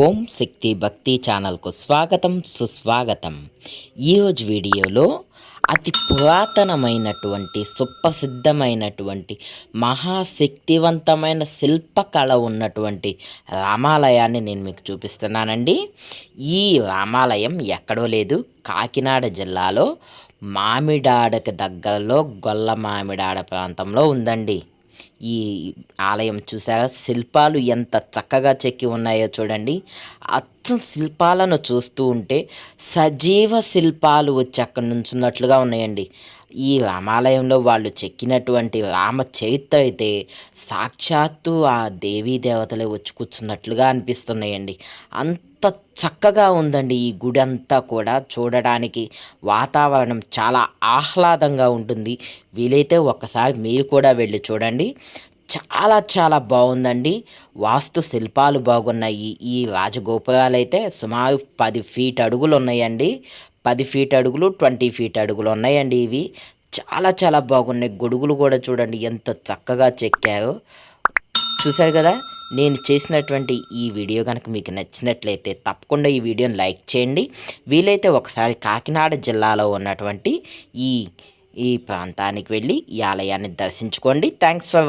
ఓం శక్తి భక్తి ఛానల్కు స్వాగతం సుస్వాగతం. ఈరోజు వీడియోలో అతి పురాతనమైనటువంటి సుప్రసిద్ధమైనటువంటి మహాశక్తివంతమైన శిల్పకళ ఉన్నటువంటి రామాలయాన్ని నేను మీకు చూపిస్తున్నానండి. ఈ రామాలయం ఎక్కడో లేదు. కాకినాడ జిల్లాలో మామిడాడకి దగ్గరలో గొల్ల మామిడాడ ప్రాంతంలో ఉందండి. ఈ ఆలయం చూసారా శిల్పాలు ఎంత చక్కగా చెక్కి ఉన్నాయో చూడండి. అచ్చం శిల్పాలను చూస్తూ ఉంటే సజీవ శిల్పాలు వచ్చి అక్కడ నుంచున్నట్లుగా ఉన్నాయండి. ఈ రామాలయంలో వాళ్ళు చెక్కినటువంటి రామ చరిత్ర అయితే సాక్షాత్తు ఆ దేవీ దేవతలే వచ్చి కూర్చున్నట్లుగా అనిపిస్తున్నాయండి. అంత చక్కగా ఉందండి ఈ గుడి అంతా కూడా చూడడానికి. వాతావరణం చాలా ఆహ్లాదంగా ఉంటుంది. వీలైతే ఒక్కసారి మీరు కూడా వెళ్ళి చూడండి. చాలా చాలా బాగుందండి. వాస్తు శిల్పాలు బాగున్నాయి. ఈ రాజగోపురాలు అయితే సుమారు పది ఫీట్ అడుగులు ఉన్నాయండి పది ఫీట్ అడుగులు ట్వంటీ ఫీట్ అడుగులు ఉన్నాయండి ఇవి. చాలా చాలా బాగున్నాయి. గొడుగులు కూడా చూడండి ఎంత చక్కగా చెక్కారో. చూశారు కదా? నేను చేసినటువంటి ఈ వీడియో కనుక మీకు నచ్చినట్లయితే తప్పకుండా ఈ వీడియోని లైక్ చేయండి. వీలైతే ఒకసారి కాకినాడ జిల్లాలో ఉన్నటువంటి ఈ ఈ ప్రాంతానికి వెళ్ళి ఈ ఆలయాన్ని దర్శించుకోండి. Thanks for